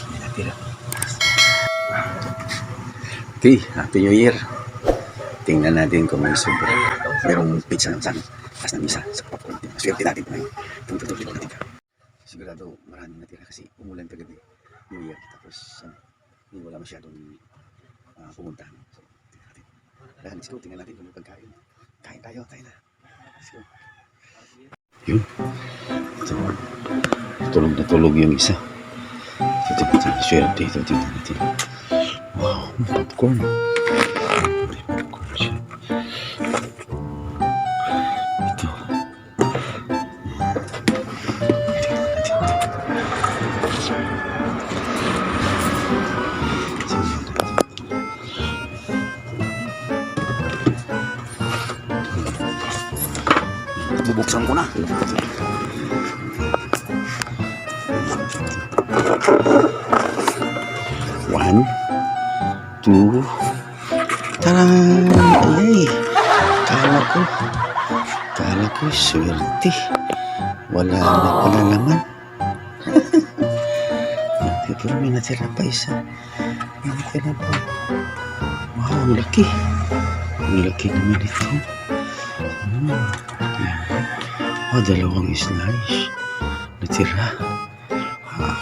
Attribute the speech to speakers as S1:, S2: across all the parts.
S1: Hindi natira. Okay, Happy New Year. Tingnan natin kung may sobra. Merong pizza ng sana. Tapos na misa sa popcorn. Swerte natin ngayon. Itong tutuloy natin ka. Sigurado maraming natira kasi umulan kagabi. New Year. Tapos, ano, hindi wala masyadong uh, pumuntahan. So, tingnan natin. Dahil, let's go. Tingnan natin kung may pagkain. Kain tayo. Tayo na. Let's go. Yun. Ito. Tulog na tulog yung isa. Ito, ito, ito. Swerte. Ito, tingnan natin. Wow, popcorn. May popcorn siya. Ito. Bubuksan ko na. One, two, taran! Ay, kala ko, kala ko, swerte. Wala na pala. Hindi, pero may natira pa isa. May natira pa. Wow, ang laki. Ang laki naman ito. Hmm. Yan. Oh, dalawang slice. Natira.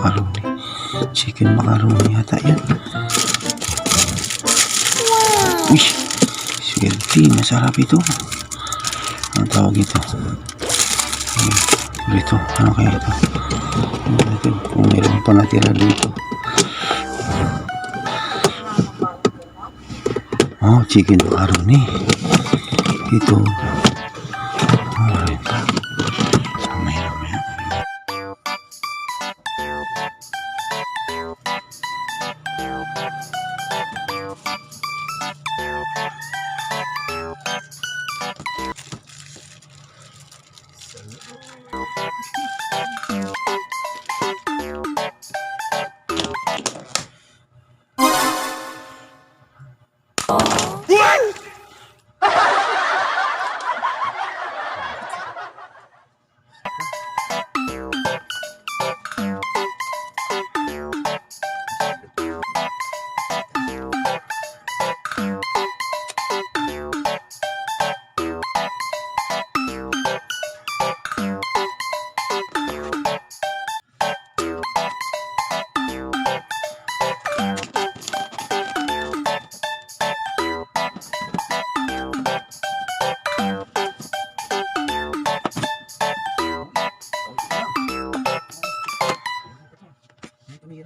S1: macaroni. Chicken macaroni yata yan. Uy! Swerte, masarap ito. Ang tawag ito? Hmm, Dito, ano kaya ito? Natin kung meron pa natira dito. Oh, chicken macaroni. Ito, 你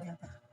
S1: Bye-bye.